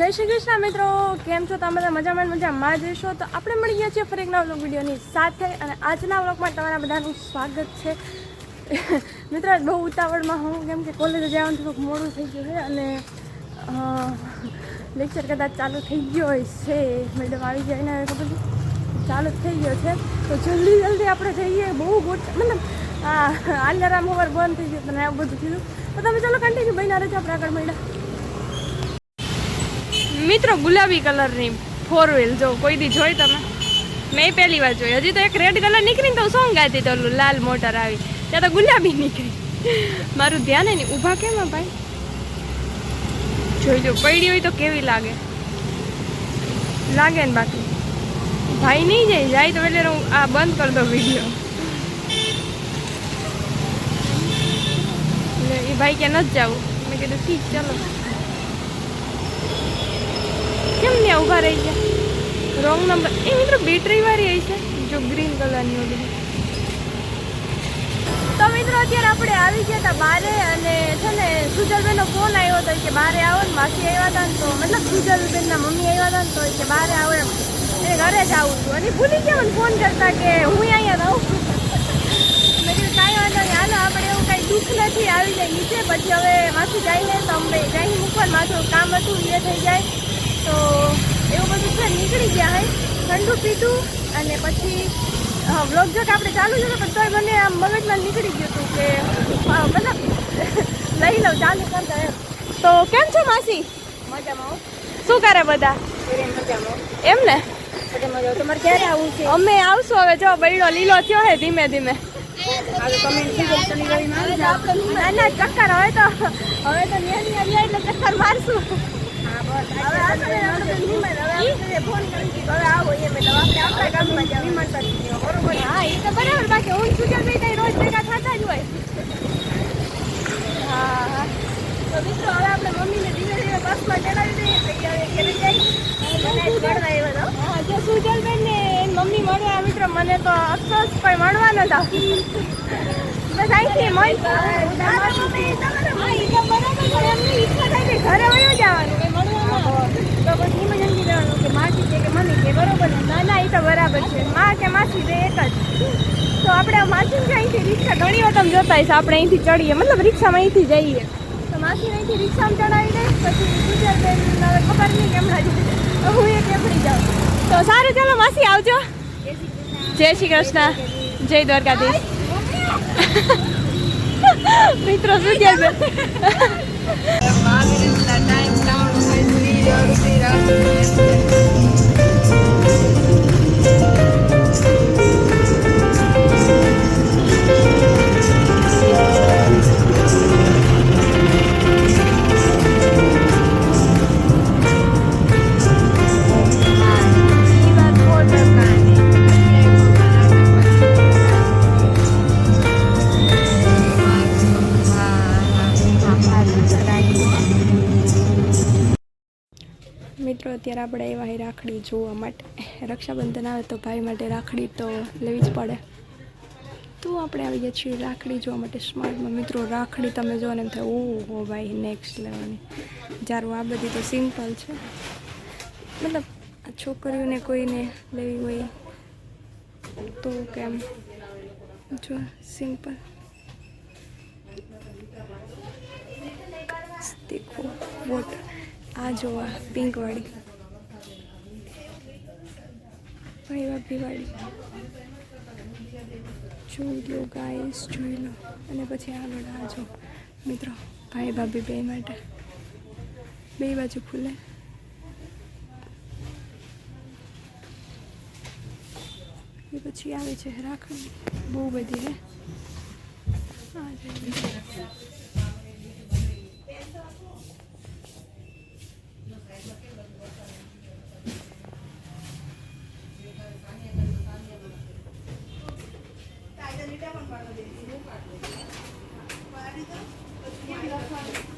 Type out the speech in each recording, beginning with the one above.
જય શ્રી કૃષ્ણ મિત્રો કેમ છો તમે બધા મજામાં મજામાં જઈશો તો આપણે મળી ગયા છીએ ફરી એક નવા વ્લોગ વિડીયોની સાથે અને આજના વ્લોગમાં તમારા બધાનું સ્વાગત છે મિત્રો બહુ ઉતાવળમાં હું કેમ કે કોલેજે જવાનું થોડુંક મોડું થઈ ગયું છે અને લેક્ચર કદાચ ચાલુ થઈ ગયો હોય છે મેડમ આવી જાય ને ખબર ચાલુ થઈ ગયો છે તો જલ્દી જલ્દી આપણે જઈએ બહુ ગોટ મતલબ આ આલારામ ઓવર બંધ થઈ ગયો તને આવું બધું થયું તો તમે ચાલો કન્ટિન્યુ બન્યા રહેજો આપણે આગળ મળ્યા મિત્રો, ગુલાબી કલરની ફોર વ્હીલ જો કોઈ દી જોઈ તમે? મેં પહેલી વાર જોઈ. હજી તો એક રેડ કલર નીકળી તો સોંગ ગાતી તો લાલ મોટર આવી. ત્યાં તો ગુલાબી નીકળી. મારું ધ્યાન નહીં ઊભા કેમ ભાઈ? જોઈ જો પડી હોય તો કેવી લાગે? લાગે ને બાકી. ભાઈ નહીં જાય જાય તો એટલે હું આ બંધ કરી દઉં વીડિયો એ ભાઈ ક્યાં નથી જવું. મેં કીધું, ઠીક, ચાલો. કેમ ને ઊભા રહી ગયા રોંગ નંબર એ મિત્રો બેટરી વાળી આવી છે. જો ગ્રીન કલરની ઓલી તો મિત્રો અત્યારે આપણે આવી ગયા હતા બારે અને છે ને સુજલબેનનો ફોન આવ્યો હતો કે બારે આવો ને માસી આવ્યા હતા ને તો મતલબ સુજલબેનના મમ્મી આવ્યા હતા ને તો કે બારે આવો એમ. એ ઘરે જ આવું છું. અને ભૂલી ગયા મને ફોન કરતા કે હું અહીંયા રહું કીધું, કાંઈ વાંધો નહીં. હાલો, આપણે એવું કાંઈ દુઃખ નથી. આવી જાય. નીચે પછી હવે માસી જઈને તો અમે જઈને મૂકવાનું માથું કામ હતું, એ થઈ જાય. તો એવું બધું છે નીકળી ગયા હોય ઠંડુ પીધું અને પછી વ્લોગ જો કે આપણે ચાલુ છે પણ તોય મને આમ મગજમાં નીકળી ગયું હતું કે મતલબ લઈ લઉં ચાલુ કરતા એમ. તો કેમ છો માસી? મજામાં શું કરે બધા? એમ ને? તમારે ક્યારે આવું છે? અમે આવશું હવે જો બૈડો લીલો થયો હે ધીમે ધીમે. ના ના ચક્કર હવે તો હવે તો એટલે ચક્કર મારશું. હા, એ તો બરાબર બાકી હું સુજલ ભાઈ તઈ રોજ ભેગા થતા જ હોય હા તો મિત્રો હવે આપણે મમ્મીને ધીરે ધીરે બસમાં ચડાવી દઈએ પછી હવે ઘરે જઈ અને મળવા આવ્યા હતા. હા જો સુજલબેન ને મમ્મી મળ્યા મિત્રો મને તો અફસોસ કોઈ મળવા નતા બસ અહીંથી મળી પણ ઘરે વયો જવાનું તો પછી એમ જ સમજી કે માસી છે કે મમ્મી કે બરોબર ને ના એ તો બરાબર છે માં કે માસી બે એક જ તો આપણે માસી અહીંથી રિક્ષા ઘણી વાર તમે જોતા હશે આપણે અહીંથી ચડીએ મતલબ રિક્ષામાં અહીંથી જઈએ તો માસી અહીંથી રિક્ષામાં ચડાવી દે પછી ગુજરાતબેન ખબર નહીં કેમ લાગે હું એ કેપડી જાઉં તો સારું ચાલો માસી આવજો જય શ્રી કૃષ્ણ જય દ્વારકાધીશ મિત્રો શું કહે છે મિત્રો, અત્યારે આપણે એવા એ રાખડી જોવા માટે. રક્ષાબંધન આવે તો ભાઈ માટે રાખડી તો લેવી જ પડે. તો આપણે આવી ગયા છીએ રાખડી જોવા માટે સ્માર્ટમાં. મિત્રો, રાખડી તમે જો ને એમ થાય, ઓહો ભાઈ નેક્સ્ટ લેવાની જ્યારે આ બધી તો સિમ્પલ છે. મતલબ આ છોકરીઓને કોઈને લેવી હોય તો કેમ? જો સિમ્પલ દેખો વોટ આ જોવા પિંક વાળી. ભાઈ ભાભી વાળી જોઈ લો ગાઈસ જોઈ લો. અને પછી આગળ આ જો. મિત્રો, ભાઈ ભાભી બે માટે. બે બાજુ ખુલે. એ પછી આવે છે રાખડી. બહુ બધી હે. આ જોઈ પાડી દો પછી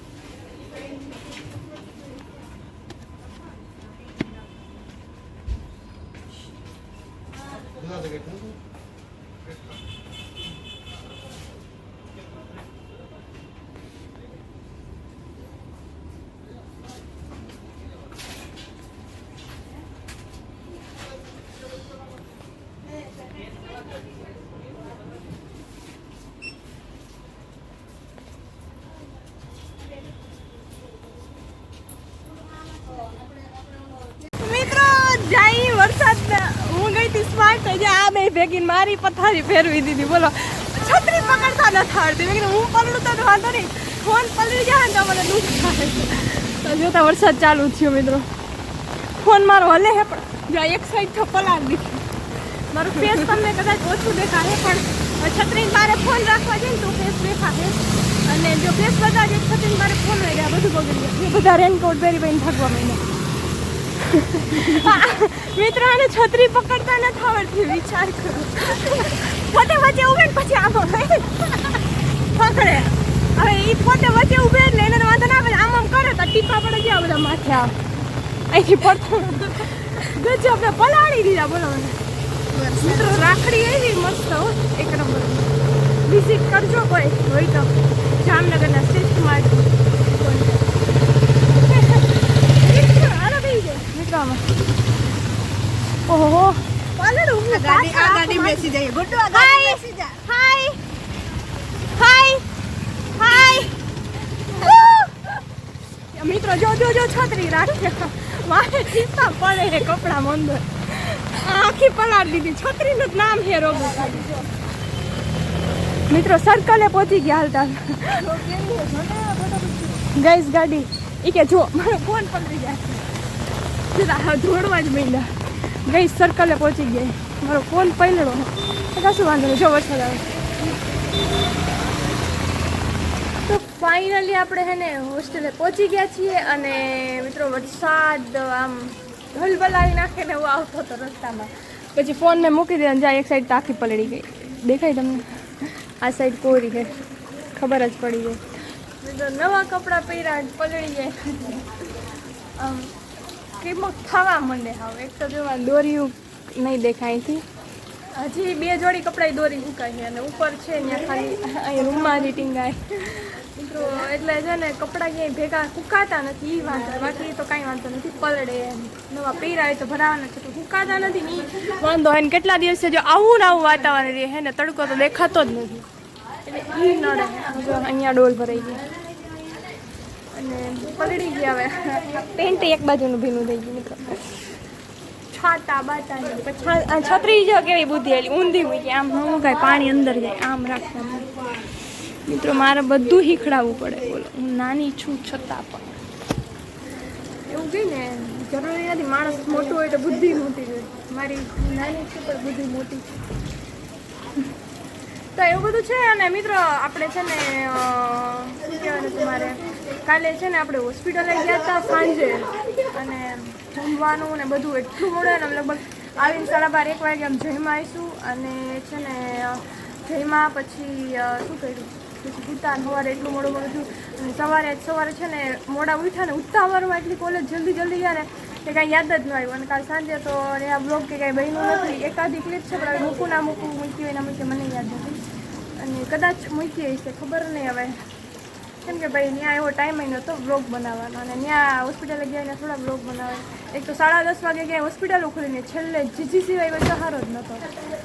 જે આ બે ભેગી મારી પથારી ફેરવી દીધી. બોલો, છત્રી પકડતા નથી આવડતી મેં હું પલળું તો વાંધો નહીં. ફોન પલળી જાય ને તો મને દુઃખ થાય. તો જોતા વરસાદ ચાલુ થયો મિત્રો. ફોન મારો હલે હે પણ, જો એક સાઈડ તો પલાળ દીધી. મારું ફેસ તમને કદાચ ઓછું દેખાશે પણ છત્રી મારે ફોન રાખવા ને તો ફેસ દેખાશે અને જો ફેસ બધા જ છત્રી મારે ફોન હોય ગયા બધું બગડી ગયા. બધા રેનકોટ પહેરી પહેરીને ભાગવા માંડ્યા. મિત્રો આને છત્રી પકડતા નથી આવડતી, વિચાર કરો. પોતે વચ્ચે ઉભે ને પછી આમ પકડે. હવે એ પોતે વચ્ચે ઉભે ને એને વાંધો ના આવે, આમ આમ કરે તો ટીપા પડે ગયા બધા માથે આમ. અહીંથી પડતો ગજબ આપણે પલાળી દીધા, બોલો મિત્રો, રાખડી એવી મસ્ત હો, એક નંબર વિઝિટ કરજો કોઈ, હોય તો. જામનગરના શ્રેષ્ઠ માર્ટ જાય આમાં ઓહો ગાડી આ ગાડી બેસી જઈએ ગુડ્ડુ આ ગાડી બેસી જા હાય હાય હાય. મિત્રો જો જો જો છત્રી રાખજો મારે ચિંતા પડે છે કપડા મંદર. આખી પલાળ દીધી છત્રીનું જ નામ છે રોગો મિત્રો સર્કલે પહોંચી ગયા હાલતા ગઈશ ગાડી. એ કે જો મારો ફોન પકડી જાય. સીધા હા જ માંડ્યા ગઈ સર્કલે પહોંચી ગઈ મારો ફોન પહેલો કશું વાંધો નહીં, જો વરસાદ આવે. તો ફાઇનલી આપણે હે ને હોસ્ટેલે પહોંચી ગયા છીએ અને મિત્રો વરસાદ આમ હલબલાવી નાખે ને હું આવતો હતો રસ્તામાં. પછી ફોનને મૂકી દે અને જ્યાં એક સાઈડ તાખી પલળી ગઈ. દેખાય તમને? આ સાઈડ કોરી છે. ખબર જ પડી ગઈ. મિત્રો નવા કપડાં પહેર્યા પલળી જાય આમ કિંમત થવા માંડે હવે. એક તો જોવા દોર્યું નહીં દેખાય અહીંથી. હજી બે જોડી કપડાં દોરી મૂકાય છે અને ઉપર છે ત્યાં ખાલી અહીં રૂમમાં જ મિત્રો એટલે છે ને કપડાં ક્યાંય ભેગા સુકાતા નથી એ વાંધો બાકી તો કાંઈ વાંધો નથી, પલળે એમ. નવા પહેરાય તો ભરાવાના છે, તો સુકાતા નથી ને વાંધો હોય કેટલા દિવસે જો આવું ને આવું વાતાવરણ રહે ને, તડકો તો દેખાતો જ નથી. એટલે ઈ નડે. અહીંયા ડોલ ભરાઈ ગઈ અને પલળી ગયા હવે. પેન્ટ એક બાજુનું ભીનું થઈ ગયું મિત્રો. છાતા બાતા છત્રી જો કેવી બુદ્ધિ એલી ઊંધી મૂકી આમ હું કાંઈ પાણી અંદર જાય આમ રાખવાનું મિત્રો મારે બધું શીખડાવવું પડે બોલો. હું નાની છું છતાં પણ. એવું કહી ને જરૂરી નથી માણસ મોટું હોય તો બુદ્ધિ મોટી હોય. મારી નાની છું પણ બુદ્ધિ મોટી છે. તો એવું બધું છે અને મિત્રો આપણે છે ને શું કહેવાય તમારે? કાલે છે ને આપણે હોસ્પિટલે ગયા હતા સાંજે. અને જમવાનું ને બધું એટલું મોડે ને લગભગ આવીને સાડા બાર, એક વાગે આમ જઈમાં આવીશું. અને છે ને, જયમાં પછી શું કર્યું? પછી ઉઠતા ને સવારે એટલું મોડું મોડું થયું. અને સવારે સવારે છે ને મોડા ઉઠ્યા ને ઉઠતા એટલી કોલેજ જલ્દી જલ્દી ગયા ને કે કાંઈ યાદ જ ન આવ્યું. અને કાલ સાંજે તો આ બ્લોગ કે કાંઈ બન્યું નથી. એકાદી ક્લિપ છે, પણ મૂકું ના મૂકું મૂકી હોય ના મૂકી મને યાદ નથી. અને કદાચ મૂકી હશે, ખબર નહીં હવે. કેમ કે ભાઈ ત્યાં એવો ટાઈમ અહીં નહોતો બ્લોગ બનાવવાનો અને ત્યાં હોસ્પિટલે ગયા ને થોડા બ્લોગ બનાવે. એક તો સાડા દસ વાગે ગયા હોસ્પિટલ ખોલીને છેલ્લે જીજી સિવાય કોઈ સહારો જ નહોતો.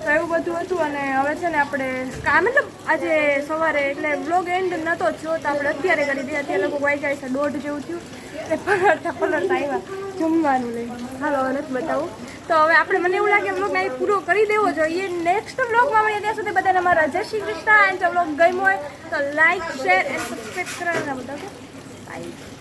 તો એવું બધું હતું અને હવે છે ને આપણે કા, મતલબ આજે સવારે એટલે બ્લોગ એન્ડ નહોતો થયો તો આપણે અત્યારે કરી દઈએ અત્યારે લોકો વાઈ જાય છે દોઢ જેવું થયું. એટલે પલળતા પલળતા આવ્યા જમવાનું લઈને. હાલો નથી બતાવું. તો હવે આપણે મને એવું લાગે બ્લોગ અહીં પૂરો કરી દેવો જોઈએ. નેક્સ્ટ બ્લોગમાં મળીએ, ત્યાં સુધી બધાને મારા જય શ્રી કૃષ્ણ. એન્ડ જો બ્લોગ ગમ્યો હોય તો લાઈક શેર એન્ડ સબસ્ક્રાઈબ કરવાના બધા બાય